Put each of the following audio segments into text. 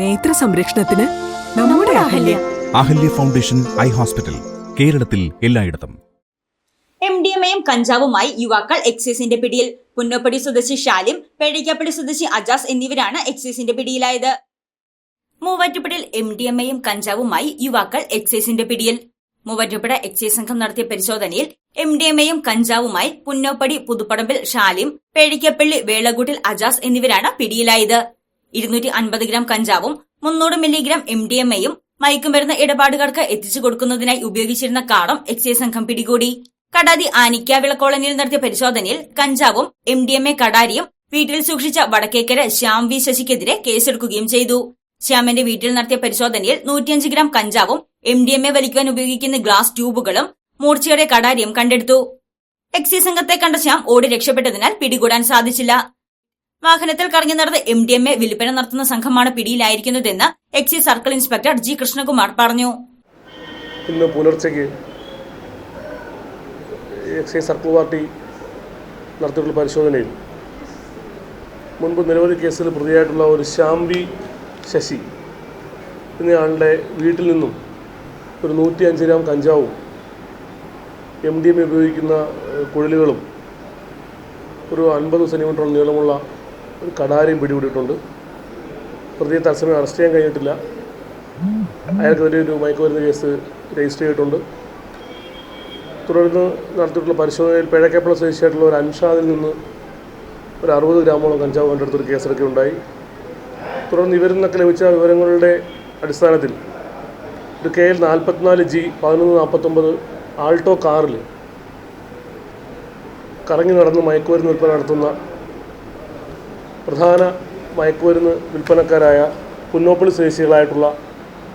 നേത്ര സംരക്ഷണത്തിന് നമ്മുടെ Ahalya. Ahalya foundation eye hospital കേരളത്തിൽ എല്ലായിടത്തും. എം ഡി എം എയും കഞ്ചാവുമായി യുവാക്കൾ എക്സൈസിന്റെ പിടിയിൽ. പുന്നപ്പടി സ്വദേശി ഷാലിം പേടിക്കാപ്പടി സ്വദേശി അജാസ് എന്നിവരാണ് എക്സൈസിന്റെ പിടിയിലായത്. മൂവാറ്റുപുഴയിൽ എം ഡി എം എയും കഞ്ചാവുമായി യുവാക്കൾ എക്സൈസിന്റെ പിടിയിൽ. മൂവാറ്റുപുഴ എക്സൈസ് സംഘം നടത്തിയ പരിശോധനയിൽ എം ഡി എം എയും കഞ്ചാവുമായി പുന്നോപ്പടി പുതുപ്പടമ്പിൽ ഷാലിം പേടിക്കപ്പള്ളി വേളകൂട്ടിൽ അജാസ് എന്നിവരാണ് പിടിയിലായത്. ഇരുന്നൂറ്റി അൻപത് ഗ്രാം കഞ്ചാവും മുന്നൂറ് മില്ലിഗ്രാം എം ഡി എം എയും മയക്കുമരുന്ന് ഇടപാടുകാർക്ക് എത്തിച്ചു കൊടുക്കുന്നതിനായി ഉപയോഗിച്ചിരുന്ന കാറും എക്സൈസ് സംഘം പിടികൂടി. കടാതി ആനിക്കാവിള കോളനിയിൽ നടത്തിയ പരിശോധനയിൽ കഞ്ചാവും എം ഡി എം എ കടാരിയും വീട്ടിൽ സൂക്ഷിച്ച വടക്കേക്കര ശ്യാം വി ശശിക്കെതിരെ കേസെടുക്കുകയും ചെയ്തു. ശ്യാമിന്റെ വീട്ടിൽ നടത്തിയ പരിശോധനയിൽ നൂറ്റിയഞ്ച് ഗ്രാം കഞ്ചാവും എം ഡി എം എ വലിക്കുവാൻ ഉപയോഗിക്കുന്ന ഗ്ലാസ് ട്യൂബുകളും മൂർച്ചയുടെ കടാരിയും കണ്ടെടുത്തു. എക്സൈസ് സംഘത്തെ കണ്ട ശ്യാം ഓടി രക്ഷപ്പെട്ടതിനാൽ പിടികൂടാൻ സാധിച്ചില്ല. വാഹനത്തിൽ കറങ്ങി നടന്ന് എം ഡി എം എ വിൽപ്പന നടത്തുന്ന സംഘമാണ് പിടിയിലായിരിക്കുന്നതെന്ന് excise circle inspector G Krishnakumar പറഞ്ഞു. ഇന്ന് പുലർച്ചയ്ക്ക് എക്സൈസ് സർക്കിൾ പാർട്ടി നടത്തിയിട്ടുള്ള പരിശോധനയിൽ മുൻപ് നിരവധി കേസിൽ പ്രതിയായിട്ടുള്ള ഒരു ശാംബി ശശി എന്നയാളുടെ വീട്ടിൽ നിന്നും ഒരു നൂറ്റി അഞ്ച് ഗ്രാം കഞ്ചാവും എം ഡി എം ഉപയോഗിക്കുന്ന കുഴലുകളും ഒരു അൻപത് സെന്റിമീറ്ററോളം നീളമുള്ള ഒരു കടാരയും പിടികൂടിയിട്ടുണ്ട്. പ്രതിയെ തത്സമയം അറസ്റ്റ് ചെയ്യാൻ കഴിഞ്ഞിട്ടില്ല. അയാൾക്കെതിരെ ഒരു മയക്കുമരുന്ന് കേസ് രജിസ്റ്റർ ചെയ്തിട്ടുണ്ട്. തുടർന്ന് നടത്തിയിട്ടുള്ള പരിശോധനയിൽ പിഴക്കപ്പുള്ള സ്വദേശിയായിട്ടുള്ള ഒരു അൻഷാദിൽ നിന്ന് ഒരു അറുപത് ഗ്രാമോളം കഞ്ചാവ് കണ്ടെടുത്തൊരു കേസെടുക്കുകയുണ്ടായി തുടർന്ന് ഇവരിൽ നിന്നൊക്കെ ലഭിച്ച വിവരങ്ങളുടെ അടിസ്ഥാനത്തിൽ ഒരു കെ എൽ നാൽപ്പത്തിനാല് ജി പതിനൊന്ന് നാൽപ്പത്തൊമ്പത് ആൾട്ടോ കാറിൽ കറങ്ങി നടന്ന് മയക്കുമരുന്ന് വിൽപ്പന നടത്തുന്ന പ്രധാന മയക്കുമരുന്ന് വിൽപ്പനക്കാരായ പുന്നോപ്പള്ളി സ്വദേശികളായിട്ടുള്ള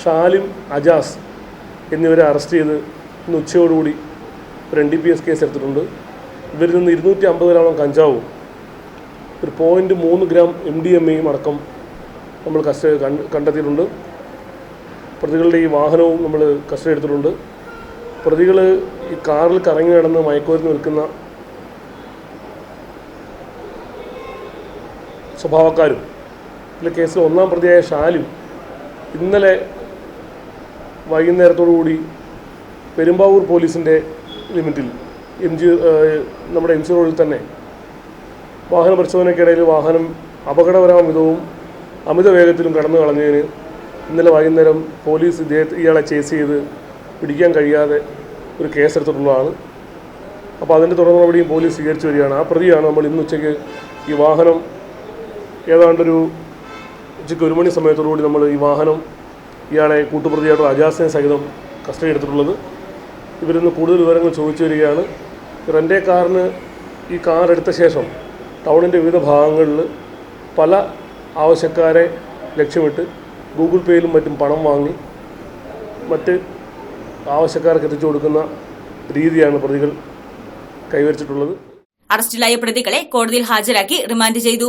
ഷാലിം അജാസ് എന്നിവരെ അറസ്റ്റ് ചെയ്ത് ഇന്ന് ഉച്ചയോടുകൂടി ഒരു N D P S case എടുത്തിട്ടുണ്ട്. ഇവരിൽ നിന്ന് ഇരുന്നൂറ്റി അമ്പത് ഗ്രാമം കഞ്ചാവും ഒരു പോയിന്റ് മൂന്ന് ഗ്രാം എം ഡി എം എയും അടക്കം നമ്മൾ കസ്റ്റഡി കണ്ട് കണ്ടെത്തിയിട്ടുണ്ട്. പ്രതികളുടെ ഈ വാഹനവും നമ്മൾ കസ്റ്റഡി എടുത്തിട്ടുണ്ട്. പ്രതികൾ ഈ കാറിൽ കറങ്ങി നടന്ന് മയക്കുമരുന്ന് വിൽക്കുന്ന സ്വഭാവക്കാരും ഇതിലെ കേസിൽ ഒന്നാം പ്രതിയായ ഷാലും ഇന്നലെ വൈകുന്നേരത്തോടു കൂടി പെരുമ്പാവൂർ പോലീസിന്റെ ലിമിറ്റിൽ എം ജി നമ്മുടെ എം സി റോഡിൽ തന്നെ വാഹന പരിശോധനയ്ക്കിടയിൽ വാഹനം അപകടപരാമിതവും അമിത വേഗത്തിലും കടന്നു കളഞ്ഞതിന് ഇന്നലെ വൈകുന്നേരം പോലീസ് ഇദ്ദേഹത്തെ ഇയാളെ ചേസ് ചെയ്ത് പിടിക്കാൻ കഴിയാതെ ഒരു കേസെടുത്തിട്ടുള്ളതാണ്. അപ്പോൾ അതിന്റെ തുടർ നടപടിയും പോലീസ് സ്വീകരിച്ചു വരികയാണ്. ആ പ്രതിയാണ് നമ്മൾ ഇന്ന് ഉച്ചയ്ക്ക് ഈ വാഹനം ഏതാണ്ടൊരു ഉച്ചയ്ക്ക് ഒരു മണി സമയത്തോടുകൂടി നമ്മൾ ഈ വാഹനം ഇയാളെ കൂട്ടുപ്രതിയായിട്ടുള്ള അജാസിനെ സഹിതം കസ്റ്റഡി എടുത്തിട്ടുള്ളത്. ഇവരിൽ നിന്ന് കൂടുതൽ വിവരങ്ങൾ ചോദിച്ചു വരികയാണ്. റെന്റെ കാറിന് ഈ കാർ എടുത്ത ശേഷം ടൗണിന്റെ വിവിധ ഭാഗങ്ങളിൽ പല ആവശ്യക്കാരെ ലക്ഷ്യമിട്ട് ഗൂഗിൾ പേയിലും മറ്റും പണം വാങ്ങി മറ്റ് ആവശ്യക്കാർക്ക് എത്തിച്ചു കൊടുക്കുന്ന രീതിയാണ് പ്രതികൾ കൈവരിച്ചിട്ടുള്ളത്. അറസ്റ്റിലായ പ്രതികളെ കോടതിയിൽ ഹാജരാക്കി റിമാൻഡ് ചെയ്തു.